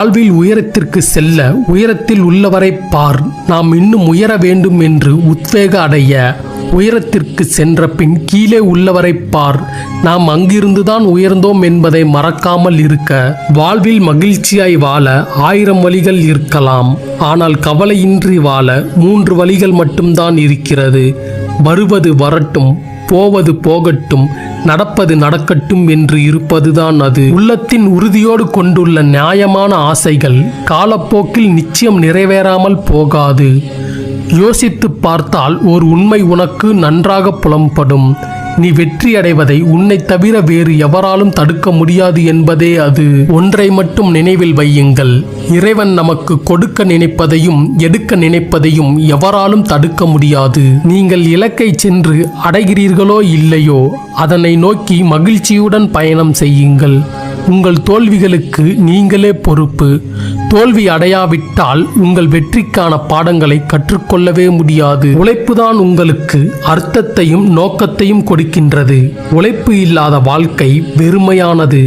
வாழ்வில் உயரத்திற்கு செல்ல உயரத்தில் உள்ளவரை பார். நாம் இன்னும் உயர வேண்டும் என்று உத்வேக அடைய உயரத்திற்கு சென்ற பின் கீழே உள்ளவரை பார். நாம் அங்கிருந்துதான் உயர்ந்தோம் என்பதை மறக்காமல் இருக்க வாழ்வில் மகிழ்ச்சியாய் வாழ ஆயிரம் வழிகள் இருக்கலாம். ஆனால் கவலையின்றி வாழ மூன்று வழிகள் மட்டும்தான் இருக்கிறது. வருவது வரட்டும் போவது போகட்டும் நடப்பது நடக்கட்டும் என்று இருப்பதுதான் அது. உள்ளத்தின் உறுதியோடு கொண்டுள்ள நியாயமான ஆசைகள் காலப்போக்கில் நிச்சயம் நிறைவேறாமல் போகாது. யோசித்துப் பார்த்தால் ஓர் உண்மை உனக்கு நன்றாக புலம்படும். நீ வெற்றி அடைவதை உன்னை தவிர வேறு எவராலும் தடுக்க முடியாது என்பதே அது. ஒன்றை மட்டும் நினைவில் வையுங்கள். இறைவன் நமக்கு கொடுக்க நினைப்பதையும் எடுக்க நினைப்பதையும் எவராலும் தடுக்க முடியாது. நீங்கள் இலக்கை சென்று அடைகிறீர்களோ இல்லையோ அதனை நோக்கி மகிழ்ச்சியுடன் பயணம் செய்யுங்கள். உங்கள் தோல்விகளுக்கு நீங்களே பொறுப்பு. தோல்வி அடையாவிட்டால் உங்கள் வெற்றிக்கான பாடங்களை கற்றுக்கொள்ளவே முடியாது. உழைப்புதான் உங்களுக்கு அர்த்தத்தையும் நோக்கத்தையும் கொடுக்கின்றது. உழைப்பு இல்லாத வாழ்க்கை வெறுமையானது.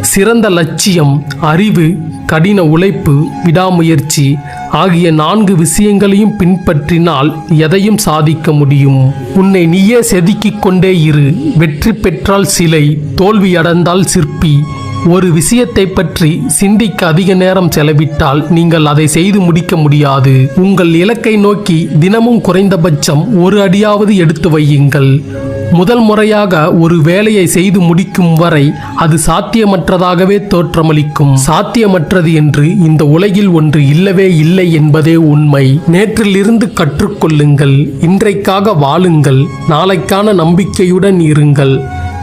சிறந்த லட்சியம் அறிவு கடின உழைப்பு விடாமுயற்சி ஆகிய நான்கு விஷயங்களையும் பின்பற்றினால் எதையும் சாதிக்க முடியும். உன்னை நீயே செதுக்கிக் கொண்டே இரு. வெற்றி பெற்றால் சிலை தோல்வி அடைந்தால் சிற்பி. ஒரு விஷயத்தை பற்றி சிந்திக்க அதிக நேரம் செலவிட்டால் நீங்கள் அதை செய்து முடிக்க முடியாது. உங்கள் இலக்கை நோக்கி தினமும் குறைந்தபட்சம் ஒரு அடியாவது எடுத்து வையுங்கள். முதல் முறையாக ஒரு வேலையை செய்து முடிக்கும் வரை அது சாத்தியமற்றதாகவே தோற்றமளிக்கும். சாத்தியமற்றது என்று இந்த உலகில் ஒன்று இல்லவே இல்லை என்பதே உண்மை. நேற்றிலிருந்து கற்றுக்கொள்ளுங்கள் இன்றைக்காக வாழுங்கள் நாளைக்கான நம்பிக்கையுடன் இருங்கள்.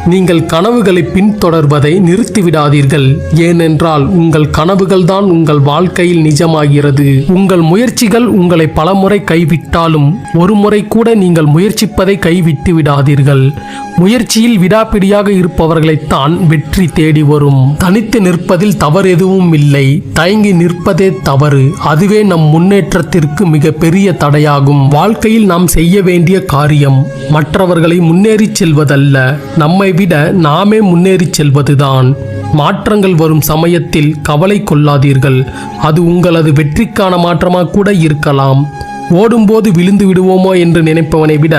நீங்கள் கனவுகளை பின்தொடர்வதை நிறுத்திவிடாதீர்கள். ஏனென்றால் உங்கள் கனவுகள்தான் உங்கள் வாழ்க்கையில் நிஜமாகிறது. உங்கள் முயற்சிகள் உங்களை பலமுறை கைவிட்டாலும் ஒரு முறை கூட நீங்கள் முயற்சிப்பதை கைவிட்டு விடாதீர்கள் முயற்சியில் விடாப்பிடியாக இருப்பவர்களைத்தான் வெற்றி தேடி வரும். தனித்து நிற்பதில் தவறு எதுவும் இல்லை. தயங்கி நிற்பதே தவறு. அதுவே நம் முன்னேற்றத்திற்கு மிக பெரிய தடையாகும். வாழ்க்கையில் நாம் செய்ய வேண்டிய காரியம் மற்றவர்களை முன்னேறிச் செல்வதல்ல. நம்மை விட நாமே முன்னேறிச் செல்வதுதான். மாற்றங்கள் வரும் சமயத்தில் கவலை கொள்ளாதீர்கள். அது உங்களது வெற்றிக்கான மாற்றமாக கூட இருக்கலாம். ஓடும்போது விழுந்து விடுவோமோ என்று நினைப்பவனை விட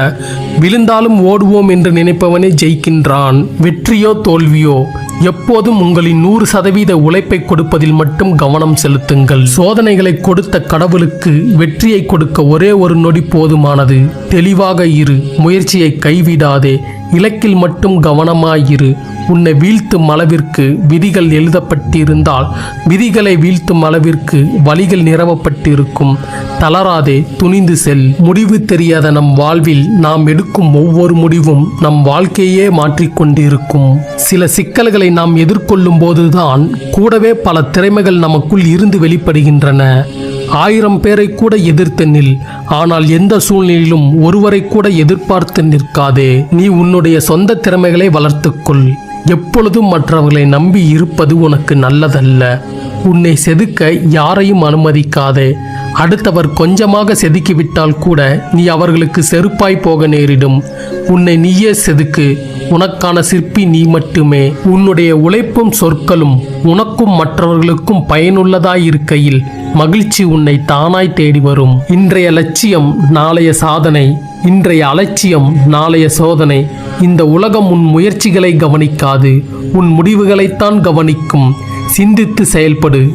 விழுந்தாலும் ஓடுவோம் என்று நினைப்பவனே ஜெயிக்கின்றான். வெற்றியோ தோல்வியோ? எப்போதும் உங்களின் நூறு சதவீத உழைப்பை கொடுப்பதில் மட்டும் கவனம் செலுத்துங்கள். சோதனைகளை கொடுத்த கடவுளுக்கு வெற்றியை கொடுக்க ஒரே ஒரு நொடி போதுமானது. தெளிவாக இரு முயற்சியை கைவிடாதே. இலக்கில் மட்டும் கவனமாயிரு. உன்னை வீழ்த்தும் அளவிற்கு விதிகள் எழுதப்பட்டிருந்தால் விதிகளை வீழ்த்தும் அளவிற்கு வழிகள் நிறவப்பட்டிருக்கும் தளராதே துணிந்து செல். முடிவு தெரியாத நம் வாழ்வில் நாம் எடுக்கும் ஒவ்வொரு முடிவும் நம் வாழ்க்கையே மாற்றிக்கொண்டிருக்கும் சில சிக்கல்களை நாம் எதிர்கொள்ளும் போதுதான் கூடவே பல திறமைகள் நமக்குள் இருந்து வெளிப்படுகின்றன. ஆயிரம் பேரை கூட எதிர்த்து நில். ஆனால் எந்த சூழ்நிலையிலும் ஒருவரை கூட எதிர்பார்த்து நிற்காதே. நீ உன்னுடைய சொந்த திறமைகளை வளர்த்துக்கொள். எப்பொழுதும் மற்றவர்களை நம்பி இருப்பது உனக்கு நல்லதல்ல. உன்னை செதுக்க யாரையும் அனுமதிக்காதே. அடுத்தவர் கொஞ்சமாக செதுக்கிவிட்டால் கூட நீ அவர்களுக்கு செருப்பாய் போக நேரிடும். உன்னை நீயே செதுக்கு. உனக்கான சிற்பி நீ மட்டுமே. உன்னுடைய உழைப்பும் சொற்களும் உனக்கும் மற்றவர்களுக்கும் பயனுள்ளதாய் இருக்கையில் மகிழ்ச்சி உன்னை தானாய் தேடி வரும். இன்றைய லட்சியம் நாளைய சாதனை. இன்றைய அலட்சியம் நாளைய சோதனை. இந்த உலகம் உன் முயற்சிகளை கவனிக்காது. உன் முடிவுகளைத்தான் கவனிக்கும். சிந்தித்து செயல்படு.